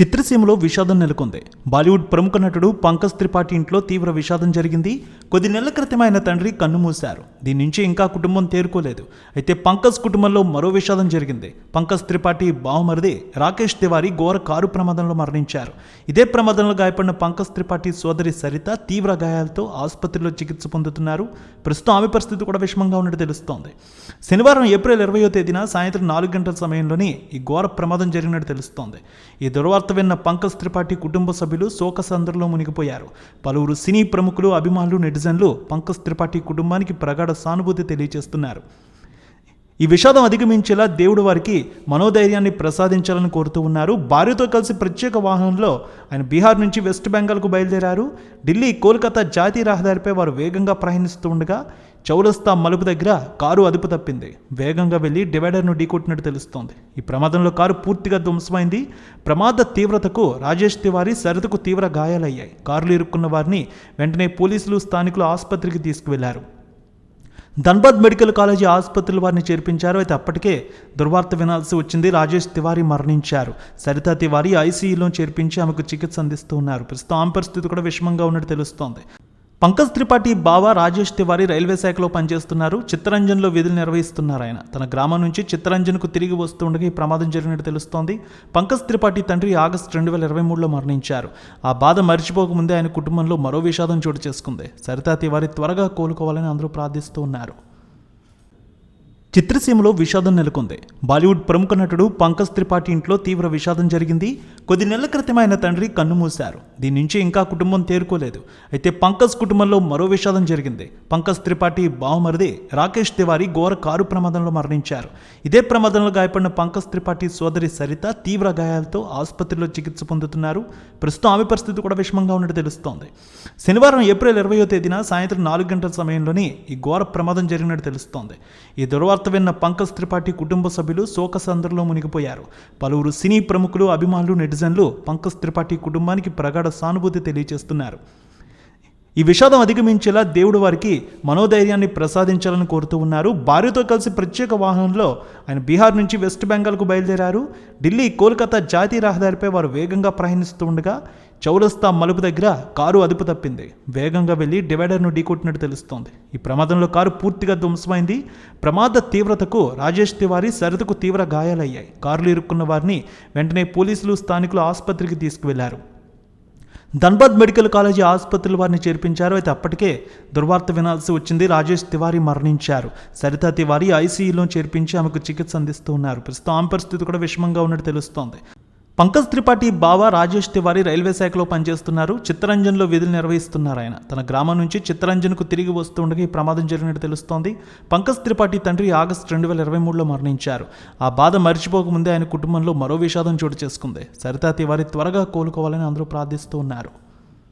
చిత్రసీమలో విషాదం నెలకొంది. బాలీవుడ్ ప్రముఖ నటుడు పంకజ్ త్రిపాఠి ఇంట్లో తీవ్ర విషాదం జరిగింది. కొద్ది నెలల క్రితం ఆయన తండ్రి కన్నుమూశారు దీని నుంచి ఇంకా కుటుంబం తేరుకోలేదు. అయితే పంకజ్ కుటుంబంలో మరో విషాదం జరిగింది. పంకజ్ త్రిపాఠి బావమరిది రాకేష్ తివారీ ఘోర కారు ప్రమాదంలో మరణించారు. ఇదే ప్రమాదంలో గాయపడిన పంకజ్ త్రిపాఠి సోదరి సరిత తీవ్ర గాయాలతో ఆసుపత్రిలో చికిత్స పొందుతున్నారు. ప్రస్తుతం ఆమె పరిస్థితి కూడా విషమంగా ఉన్నట్టు తెలుస్తోంది. శనివారం ఏప్రిల్ ఇరవయో తేదీన సాయంత్రం నాలుగు గంటల సమయంలోనే ఈ ఘోర ప్రమాదం జరిగినట్టు తెలుస్తోంది. ఈ దుర్వార్త విన్న పంకజ్ త్రిపాఠి కుటుంబ సభ్యులు శోకసందర్లో మునిగిపోయారు. పలువురు సినీ ప్రముఖులు అభిమానులు నెటిజన్లు పంకజ్ త్రిపాఠి కుటుంబానికి ప్రగాఢ సానుభూతి తెలియజేస్తున్నారు. ఈ విషాదం అధిగమించేలా దేవుడు వారికి మనోధైర్యాన్ని ప్రసాదించాలని కోరుతూ ఉన్నారు. భార్యతో కలిసి ప్రత్యేక వాహనంలో ఆయన బీహార్ నుంచి వెస్ట్ బెంగాల్కు బయలుదేరారు. ఢిల్లీ కోల్కతా జాతీయ రహదారిపై వారు వేగంగా ప్రయాణిస్తూ ఉండగా చౌరస్తా మలుపు దగ్గర కారు అదుపు తప్పింది. వేగంగా వెళ్ళి డివైడర్ను ఢీకొట్టినట్టు తెలుస్తోంది. ఈ ప్రమాదంలో కారు పూర్తిగా ధ్వంసమైంది. ప్రమాద తీవ్రతకు రాజేష్ తివారీ సరితకు తీవ్ర గాయాలయ్యాయి. కారులు ఇరుక్కున్న వారిని వెంటనే పోలీసులు స్థానికులు ఆసుపత్రికి తీసుకువెళ్ళారు. ధన్బాద్ మెడికల్ కాలేజీ ఆసుపత్రులు వారిని చేర్పించారు. అయితే అప్పటికే దుర్వార్త వినాల్సి వచ్చింది. రాజేష్ తివారీ మరణించారు. సరితా తివారీ ఐసీయూలో చేర్పించి ఆమెకు చికిత్స అందిస్తూ ఉన్నారు. ప్రస్తుతం ఆమె పరిస్థితి కూడా విషమంగా ఉన్నట్టు తెలుస్తోంది. పంకజ్ త్రిపాఠి బావ రాజేష్ తివారి రైల్వే శాఖలో పనిచేస్తున్నారు. చిత్తరంజన్లో విధులు నిర్వహిస్తున్నారు ఆయన. తన గ్రామం నుంచి చిత్తరంజన్కు తిరిగి వస్తుండగా ఈ ప్రమాదం జరిగినట్టు తెలుస్తోంది. పంకజ్ త్రిపాఠి తండ్రి ఆగస్టు రెండు వేల ఇరవై మూడులో మరణించారు. ఆ బాధ మర్చిపోకముందే ఆయన కుటుంబంలో మరో విషాదం చోటు చేసుకుంది. సరితా తివారి త్వరగా కోలుకోవాలని అందరూ ప్రార్థిస్తూ ఉన్నారు. చిత్రసీమలో విషాదం నెలకొంది. బాలీవుడ్ ప్రముఖ నటుడు పంకజ్ త్రిపాఠి ఇంట్లో తీవ్ర విషాదం జరిగింది. కొద్ది నెలల క్రితం ఆయన తండ్రి కన్నుమూశారు. దీని నుంచి ఇంకా కుటుంబం తేరుకోలేదు. అయితే పంకజ్ కుటుంబంలో మరో విషాదం జరిగింది. పంకజ్ త్రిపాఠి బావమరిది రాకేష్ తివారీ ఘోర కారు ప్రమాదంలో మరణించారు. ఇదే ప్రమాదంలో గాయపడిన పంకజ్ త్రిపాఠి సోదరి సరిత తీవ్ర గాయాలతో ఆసుపత్రిలో చికిత్స పొందుతున్నారు. ప్రస్తుతం ఆమె పరిస్థితి కూడా విషమంగా ఉన్నట్టు తెలుస్తోంది. శనివారం ఏప్రిల్ ఇరవయో తేదీన సాయంత్రం నాలుగు గంటల సమయంలోనే ఈ ఘోర ప్రమాదం జరిగినట్టు తెలుస్తోంది. ఈ దుర్వార్త విన్న పంకజ్ త్రిపాఠి కుటుంబ సభ్యులు శోకసందర్లో మునిగిపోయారు. పలువురు సినీ ప్రముఖులు అభిమానులు నెటిజన్లు పంకజ్ త్రిపాఠి కుటుంబానికి ప్రగాఢ సానుభూతి తెలియజేస్తున్నారు. ఈ విషాదం అధిగమించేలా దేవుడు వారికి మనోధైర్యాన్ని ప్రసాదించాలని కోరుతూ ఉన్నారు. భార్యతో కలిసి ప్రత్యేక వాహనంలో ఆయన బీహార్ నుంచి వెస్ట్ బెంగాల్కు బయలుదేరారు. ఢిల్లీ కోల్కతా జాతీయ రహదారిపై వారు వేగంగా ప్రయాణిస్తూ ఉండగా చౌరస్తా మలుపు దగ్గర కారు అదుపు తప్పింది. వేగంగా వెళ్ళి డివైడర్ను ఢీకొట్టినట్టు తెలుస్తోంది. ఈ ప్రమాదంలో కారు పూర్తిగా ధ్వంసమైంది. ప్రమాద తీవ్రతకు రాజేష్ తివారీ సరితకు తీవ్ర గాయాలయ్యాయి. కారులు ఇరుక్కున్న వారిని వెంటనే పోలీసులు స్థానికులు ఆసుపత్రికి తీసుకువెళ్ళారు. ధన్బాద్ మెడికల్ కాలేజీ ఆసుపత్రిలో వారిని చేర్పించారు. అయితే అప్పటికే దుర్వార్త వినాల్సి వచ్చింది. రాజేష్ తివారీ మరణించారు. సరితా తివారీ ఐసీయూలో చేర్పించి ఆమెకు చికిత్స అందిస్తూ ఉన్నారు. ప్రస్తుతం ఆమె పరిస్థితి కూడా విషమంగా ఉన్నట్టు తెలుస్తోంది. పంకజ్ త్రిపాఠి బావ రాజేష్ తివారి రైల్వే శాఖలో పనిచేస్తున్నారు. చిత్తరంజన్లో విధులు నిర్వహిస్తున్నారు ఆయన. తన గ్రామం నుంచి చిత్తరంజన్కు తిరిగి వస్తుండగా ఈ ప్రమాదం జరిగినట్టు తెలుస్తోంది. పంకజ్ త్రిపాఠి తండ్రి ఆగస్టు రెండు వేల ఇరవై మూడులో మరణించారు. ఆ బాధ మరిచిపోకముందే ఆయన కుటుంబంలో మరో విషాదం చోటు చేసుకుంది. సరితా తివారి త్వరగా కోలుకోవాలని అందరూ ప్రార్థిస్తూ ఉన్నారు.